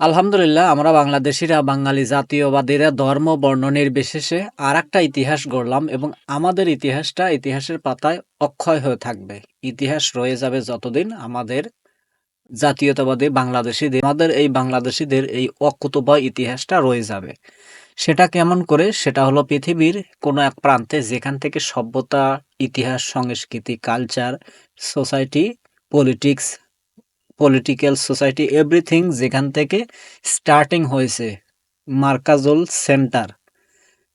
আলহামদুলিল্লাহ, আমরা বাংলাদেশিরা, বাঙালি জাতীয়বাদীরা, ধর্ম, বর্ণ নির্বিশেষে আর একটা ইতিহাস গড়লাম এবং আমাদের ইতিহাসটা ইতিহাসের পাতায় অক্ষয় হয়ে থাকবে। ইতিহাস রয়ে যাবে যতদিন আমাদের জাতীয়তাবাদী বাংলাদেশিদের, আমাদের এই বাংলাদেশিদের এই অকুতভয় ইতিহাসটা রয়ে যাবে। সেটা কেমন করে? সেটা হলো পৃথিবীর কোনো এক প্রান্তে যেখান থেকে সভ্যতা, ইতিহাস, সংস্কৃতি, culture, society, politics political society everything যেখান থেকে স্টার্টিং হয়েছে, মার্কাজুল সেন্টার,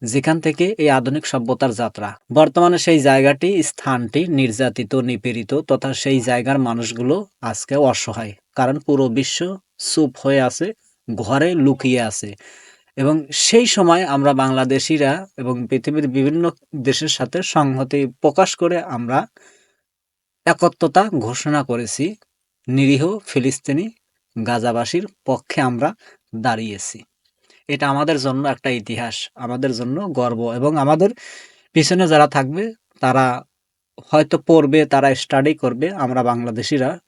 যেখান থেকে এই আধুনিক সভ্যতার যাত্রা। বর্তমানে সেই জায়গাটি, স্থানটি নির্যাতিত, নিপীড়িত তথা সেই জায়গার মানুষগুলো আজকে অসহায়, কারণ পুরো বিশ্ব চুপ হয়ে আছে, ঘরে লুকিয়ে আছে। এবং সেই সময় আমরা বাংলাদেশিরা এবং পৃথিবীর বিভিন্ন দেশের সাথে সংহতি প্রকাশ করে আমরা একত্রতা ঘোষণা করেছি নিরীহ ফিলিস্তিনি গাজাবাসীর পক্ষে আমরা দাঁড়িয়েছি। এটা আমাদের জন্য একটা ইতিহাস, আমাদের জন্য গর্ব এবং আমাদের পিছনে যারা থাকবে, তারা হয়তো পড়বে, তারা স্টাডি করবে, আমরা বাংলাদেশিরা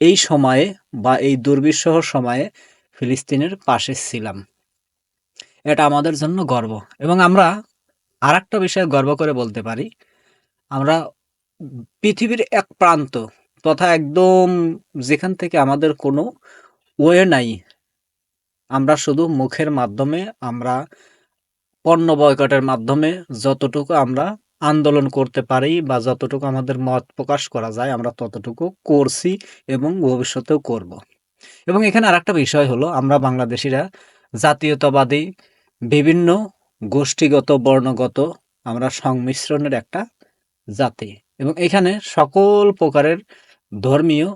এই সময়ে বা এই দুর্বিষহ সময়ে ফিলিস্তিনের পাশে ছিলাম। এটা আমাদের জন্য গর্ব এবং আমরা আর একটা বিষয়ে গর্ব করে বলতে পারি, আমরা পৃথিবীর এক প্রান্ত তথা একদম যেখান থেকে আমাদের কোনো ওয়ে নাই, আমরা শুধু মুখের মাধ্যমে, আমরা পণ্য বয়কটের মাধ্যমে যতটুকু আমরা আন্দোলন করতে পারি বা যতটুকু আমাদের মত প্রকাশ করা যায়, আমরা ততটুকু করছি এবং ভবিষ্যতেও করব। এবং এখানে আরেকটা বিষয় হলো, আমরা বাংলাদেশিরা, জাতীয়তাবাদী, বিভিন্ন গোষ্ঠীগত, বর্ণগত, আমরা সংমিশ্রণের একটা জাতি। এবং এখানে সকল প্রকারের ধর্মীয়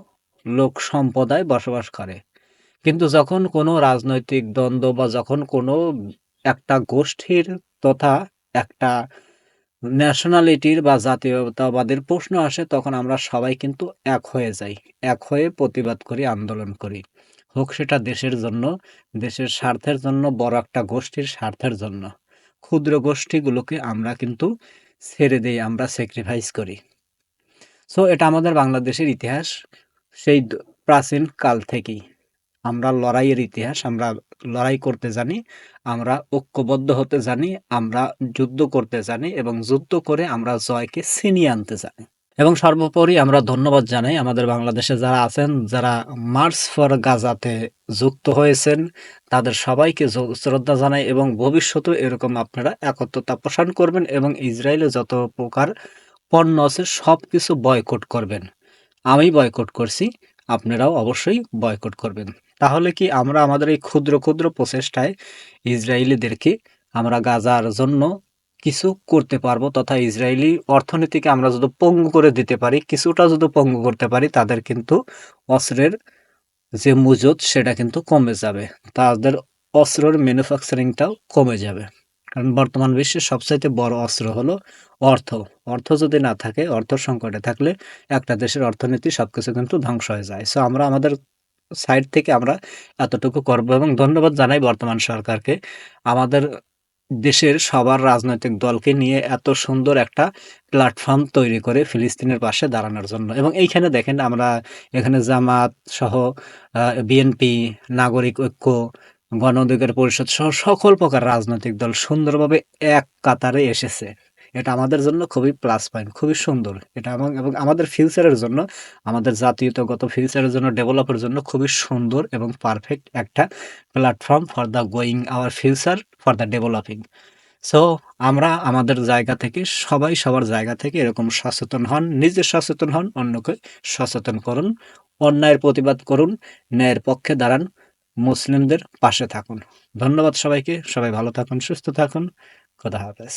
লোক সম্প্রদায় বসবাস করে। কিন্তু যখন কোনো রাজনৈতিক দ্বন্দ্ব বা যখন কোনো একটা গোষ্ঠীর তথা একটা ন্যাশনালিটির বা জাতীয়তাবাদের প্রশ্ন আসে, তখন আমরা সবাই কিন্তু এক হয়ে যাই, এক হয়ে প্রতিবাদ করি, আন্দোলন করি। হোক সেটা দেশের জন্য, দেশের স্বার্থের জন্য, বড় একটা গোষ্ঠীর স্বার্থের জন্য। ক্ষুদ্র গোষ্ঠীগুলোকে আমরা কিন্তু ছেড়ে দিই, আমরা স্যাক্রিফাইস করি। সো এটা আমাদের বাংলাদেশের ইতিহাস। সেই প্রাচীন কাল থেকেই আমরা লড়াইয়ের ইতিহাস, আমরা লড়াই করতে জানি, আমরা ঐক্যবদ্ধ হতে জানি, আমরা যুদ্ধ করতে জানি এবং যুদ্ধ করে আমরা জয়কে ছিনিয়ে আনতে জানি। এবং সর্বোপরি আমরা ধন্যবাদ জানাই আমাদের বাংলাদেশে যারা আছেন, যারা মার্চ ফর গাজাতে যুক্ত হয়েছেন, তাদের সবাইকে শ্রদ্ধা জানাই এবং ভবিষ্যতেও এরকম আপনারা একত্রতা পোষণ করবেন এবং ইসরায়েলে যত প্রকার পণ্য আছে সব কিছু বয়কট করবেন। আমি বয়কট করছি, আপনারাও অবশ্যই বয়কট করবেন। তাহলে কি আমরা আমাদের এই ক্ষুদ্র ক্ষুদ্র প্রচেষ্টায় ইসরায়েলিদেরকে আমরা গাজার জন্য কিছু করতে পারব, তথা ইসরায়েলি অর্থনীতিকে আমরা যদি পঙ্গু করে দিতে পারি, কিছুটা যদি পঙ্গু করতে পারি, তাদের কিন্তু অস্ত্রের যে মজুদ, সেটা কিন্তু কমে যাবে। তাদের অস্ত্রের ম্যানুফ্যাকচারিংটাও কমে যাবে। কারণ বর্তমান বিশ্বের সবচাইতে বড় অস্ত্র হলো অর্থ। অর্থ যদি না থাকে অর্থ সংকটে থাকলে একটা দেশের অর্থনীতি সবকিছু কিন্তু ধ্বংস হয়ে যায়। সো আমরা আমাদের সাইড থেকে আমরা এতটুকু করব এবং ধন্যবাদ জানাই বর্তমান সরকারকে। আমাদের দেশের সবার রাজনৈতিক দলকে নিয়ে এত সুন্দর একটা প্ল্যাটফর্ম তৈরি করে ফিলিস্তিনের পাশে দাঁড়ানোর জন্য। এবং এইখানে দেখেন আমরা এখানে জামাত সহ বিএনপি নাগরিক ঐক্য গণ অধিকার পরিষদ সহ সকল প্রকার রাজনৈতিক দল সুন্দরভাবে এক কাতারে এসেছে। এটা আমাদের জন্য খুবই প্লাস পয়েন্ট খুবই সুন্দর। এটা এবং আমাদের ফিউচারের জন্য, আমাদের জাতীয়তাগত ফিউচারের জন্য ডেভেলপের জন্য খুবই সুন্দর এবং পারফেক্ট একটা platform for the going our future for the developing so আমরা আমাদের জায়গা থেকে, সবাই সবার জায়গা থেকে এরকম সচেতন হন, নিজে সচেতন হন, অন্যকে সচেতন করুন, অন্যায়ের প্রতিবাদ করুন, ন্যায়ের পক্ষে দাঁড়ান মুসলিমদের পাশে থাকুন। ধন্যবাদ সবাইকে। সবাই ভালো থাকুন সুস্থ থাকুন। খোদা হাফেজ।